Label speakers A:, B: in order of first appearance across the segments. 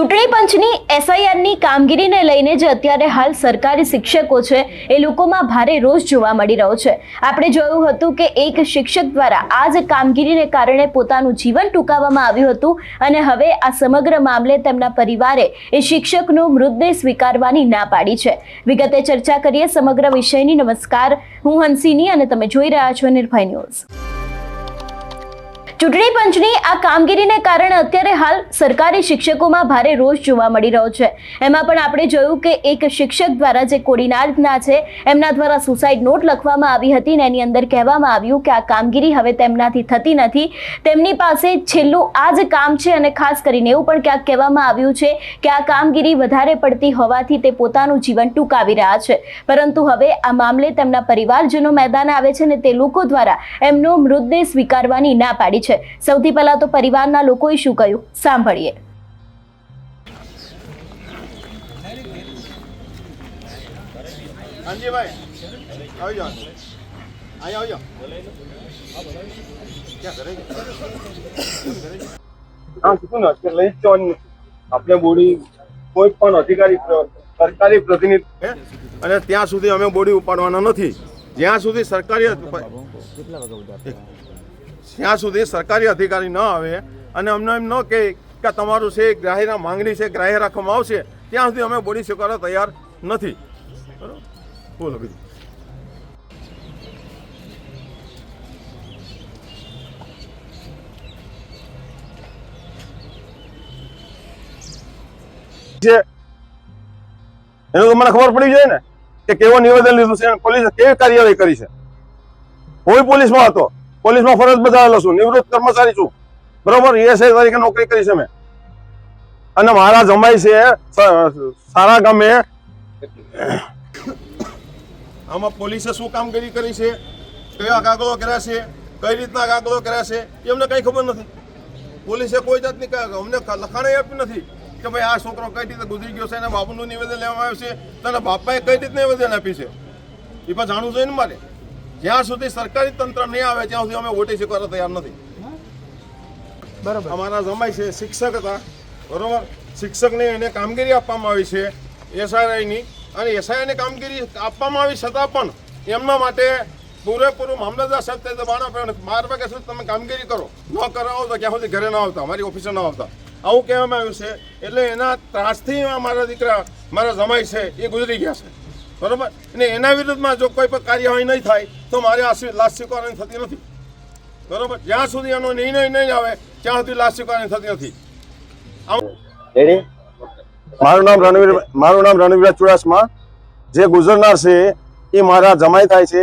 A: ચૂંટણી પંચની એસઆઈઆરની કામગીરીને લઈને જે અત્યારે હાલ સરકારી શિક્ષકો છે, એ લોકોમાં ભારે રોષ જોવા મળી રહ્યો છે. આપણે જોયું હતું કે એક શિક્ષક દ્વારા આ જ કામગીરીને કારણે પોતાનું જીવન ટૂંકાવવામાં આવ્યું હતું અને હવે આ સમગ્ર મામલે તેમના પરિવારે એ શિક્ષકનો મૃતદેહ સ્વીકારવાની ના પાડી છે. વિગતે ચર્ચા કરીએ સમગ્ર વિષયની. નમસ્કાર. હું હંસિની અને તમે જોઈ રહ્યા છો નિર્ભય ન્યૂઝ. ચૂંટણી પંચની આ કામગીરીને કારણે અત્યારે હાલ સરકારી શિક્ષકોમાં ભારે રોષ જોવા મળી રહ્યો છે. એમાં પણ આપણે જોયું કે એક શિક્ષક દ્વારા જે કોડીનારના છે, એમના દ્વારા સુસાઇડ નોટ લખવામાં આવી હતી ને એની અંદર કહેવામાં આવ્યું કે આ કામગીરી હવે તેમનાથી થતી નથી. તેમની પાસે છેલ્લું આ જ કામ છે અને ખાસ કરીને એવું પણ ક્યાંક કહેવામાં આવ્યું છે કે આ કામગીરી વધારે પડતી હોવાથી તે પોતાનું જીવન ટૂંકાવી રહ્યા છે. પરંતુ હવે આ મામલે તેમના પરિવારજનો મેદાન આવે છે ને તે લોકો દ્વારા એમનો મૃતદેહ સ્વીકારવાની ના પાડી છે. સૌથી પહેલા તો પરિવારના લોકોએ શું કહ્યું? સાંભળીએ.
B: છે? છે? આપણે બોડી કોઈ પણ અધિકારી સરકારી પ્રતિનિધિ અને ત્યાં સુધી અમે બોડી ઉપાડવાના નથી. જ્યાં સુધી સરકારી જ્યાં સુધી સરકારી અધિકારી ન આવે અને અમને એમ ન કહે કે તમારું છે, ગ્રાહ્યના માંગણી છે, ગ્રાહ્ય રાખવામાં આવશે, ત્યાં સુધી અમે બોડી સ્વીકારવા તૈયાર નથી. બોલો બીજું. છે એનું તો મને ખબર પડી જાય ને કે કેવો નિવેદન લીધું છે પોલીસે કેવી કાર્યવાહી કરી છે? હું પોલીસમાં હતો. પોલીસમાં ફરજ બજાવેલો છું, નિવૃત્ત કર્મચારી છું. બરોબર? એએસઆઈ તરીકે નોકરી કરી છે મેં. અને મારા જમાઈ છે સારા ગામે આમાં પોલીસે શું કામગીરી કરી છે? કયા કાગળો કર્યા છે? કઈ રીતના કાગળો કર્યા છે? એ અમને કઈ ખબર નથી. પોલીસે કોઈ જાતની અમને લખાણે આપી નથી કે ભાઈ આ છોકરો કઈ રીતે ગુજરી ગયો છે એના બાપુનું નિવેદન લેવામાં આવ્યું છે? તને બાપાએ કઈ રીતે નિવેદન આપી છે? એ પણ જાણવું જોઈએ ને મારે. જ્યાં સુધી સરકારી તંત્ર નહીં આવે ત્યાં સુધી અમે વોટી સ્વીકારવા તૈયાર નથી.
C: બરાબર.
B: અમારા જમાઈ છે શિક્ષક હતા બરોબર? શિક્ષકને એને કામગીરી આપવામાં આવી છે એસઆરઆઈની. અને એસઆઈની કામગીરી આપવામાં આવી છતાં પણ એમના માટે પૂરેપૂરું મામલતદાર સાહેબ તે દબાણ આપ્યો બાર વાગ્યા સુધી તમે કામગીરી કરો. ન કરાવો તો ક્યાં સુધી ઘરે ન આવતા અમારી ઓફિસે ન આવતા. આવું કહેવામાં આવ્યું છે. એટલે એના ત્રાસથી મારા દીકરા મારા જમાઈ છે એ ગુજરી ગયા છે. બરોબર? અને એના વિરુદ્ધમાં જો કોઈ પણ કાર્યવાહી નહીં થાય, તો મારે આ લાશ સ્વીકારવાની થતી નથી. બરોબર? જ્યાં સુધી એનો નિર્ણય નહીં આવે, ત્યાં સુધી લાશ સ્વીકારવાની થતી નથી. મારું નામ રણવીર મારું નામ રણવીર ચુડાસમા. જે ગુજરનાર છે, એ મારા જમાઈ થાય છે.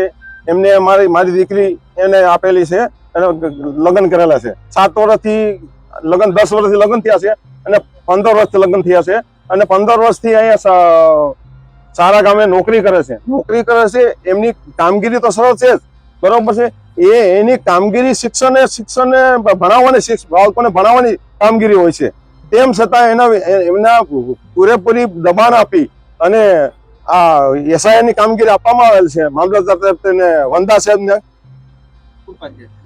B: એમને મારી મારી દીકરી એને આપેલી છે અને લગ્ન કરેલા છે. સાત વર્ષથી લગ્ન દસ વર્ષથી લગ્ન થયા છે અને પંદર વર્ષથી લગ્ન થયા છે. અને પંદર વર્ષથી અહીંયા સારા ગામે નોકરી કરે છે. નોકરી કરે છે, એમની કામગીરી તો સરળ છે બરોબર છે? એ એની કામગીરી શિક્ષણ શિક્ષણને ભણાવવાની બાળકોને ભણાવવાની કામગીરી હોય છે. તેમ છતાં એના એમના પૂરેપૂરી દબાણ આપી અને આ એસઆઈની કામગીરી આપવામાં આવેલ છે. મામલતદાર તરફથી વંદા સાહેબને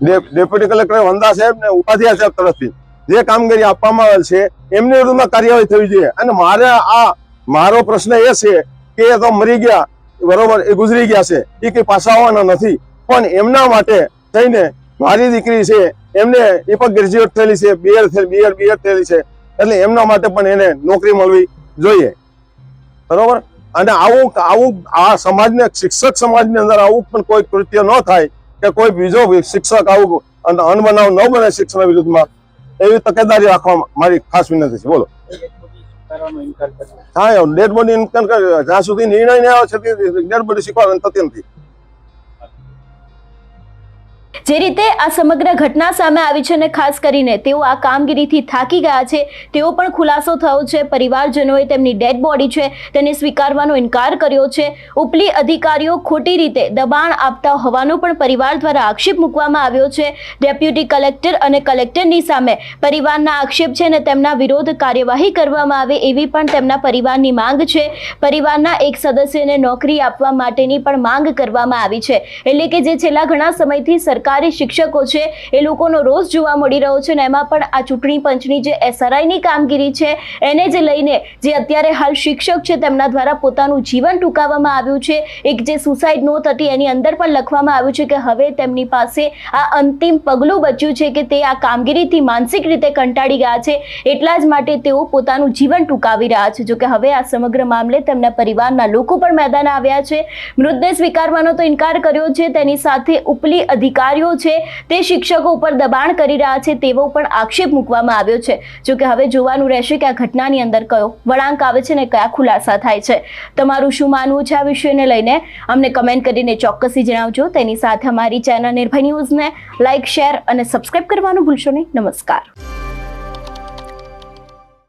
B: ને ડેપ્યુટી કલેક્ટર વંદા સાહેબ ને ઉપાધ્યાય સાહેબ તરફથી જે કામગીરી આપવામાં આવેલ છે, એમની વિરુદ્ધમાં કાર્યવાહી થવી જોઈએ. અને મારે આ, મારો પ્રશ્ન એ છે કે તો મરી ગયા, બરોબર, એ ગુજરી ગયા છે, એ કઈ પાછા નથી. પણ એમના માટે થઈને મારી દીકરી છે, એમને એ પણ ગ્રેજ્યુએટ થયેલી છે બીએડ બીએડ બીએડ થયેલી છે. એટલે એમના માટે પણ એને નોકરી મળવી જોઈએ. બરોબર? અને આવું આવું, આ સમાજને, શિક્ષક સમાજની અંદર આવું પણ કોઈ કૃત્ય ન થાય કે કોઈ બીજો શિક્ષક આવું અન- અનબનાવ ન બને શિક્ષણ વિરુદ્ધમાં. એવી તકેદારી રાખવા મારી ખાસ વિનંતી છે. બોલો. હા ડેડ બોડી જ્યાં સુધી નિર્ણય નહીં આવે છે ડેડ બોડી શીખવા થતી નથી
A: જે રીતે આ સમગ્ર ઘટના સામે આવી છે અને ખાસ કરીને તેઓ આ કામગીરીથી થાકી ગયા છે, તેઓ પણ ખુલાસો થયો છે. પરિવારજનોએ તેમની ડેડ બોડી છે, તેને સ્વીકારવાનો ઇનકાર કર્યો છે. ઉપલી અધિકારીઓ ખોટી રીતે દબાણ આપતા હોવાનો પણ પરિવાર દ્વારા આક્ષેપ મૂકવામાં આવ્યો છે. ડેપ્યુટી કલેક્ટર અને કલેક્ટરની સામે પરિવારના આક્ષેપ છે અને તેમના વિરોધ કાર્યવાહી કરવામાં આવે એવી પણ તેમના પરિવારની માંગ છે. પરિવારના એક સદસ્યને નોકરી આપવા માટેની પણ માંગ કરવામાં આવી છે. એટલે કે જે છેલ્લા ઘણા સમયથી સરકાર સરકારી શિક્ષકો છે, એ લોકોનો રોષ જોવા મળી રહ્યો છે અને એમાં પણ આ ચૂંટણી પંચની જે એસઆરઆઈની કામગીરી છે, એને જે લઈને જે અત્યારે હાલ શિક્ષક છે, તેમના દ્વારા પોતાનું જીવન ટૂંકાવવામાં આવ્યું છે. એક જે સુસાઇડ નોટ હતી, એની અંદર પણ લખવામાં આવ્યું છે કે હવે તેમની પાસે આ અંતિમ પગલું બચ્યું છે કે તે આ કામગીરીથી માનસિક રીતે કંટાળી ગયા છે. એટલા જ માટે તેઓ પોતાનું જીવન ટૂંકાવી રહ્યા છે. જોકે હવે આ સમગ્ર મામલે તેમના પરિવારના લોકો પણ મેદાન આવ્યા છે. મૃતદેહ સ્વીકારવાનો તો ઇનકાર કર્યો છે. તેની સાથે ઉપલી અધિકારીઓ છે, તે શિક્ષકો ઉપર દબાણ કરી રહ્યા છે તેવો પણ આક્ષેપ મૂકવામાં આવ્યો છે. જોકે હવે જોવાનું રહેશે કે આ ઘટનાની અંદર કયો વળાંક આવે છે ને કયા ખુલાસા થાય છે. તમારું શું માનવું છે આ વિષયને લઈને? અમને કમેન્ટ કરીને ચોક્કસથી જણાવજો. તેની સાથે અમારી ચેનલ નિર્ભય ન્યૂઝને લાઇક શેર અને સબસ્ક્રાઇબ કરવાનું ભૂલશો નહીં. નમસ્કાર.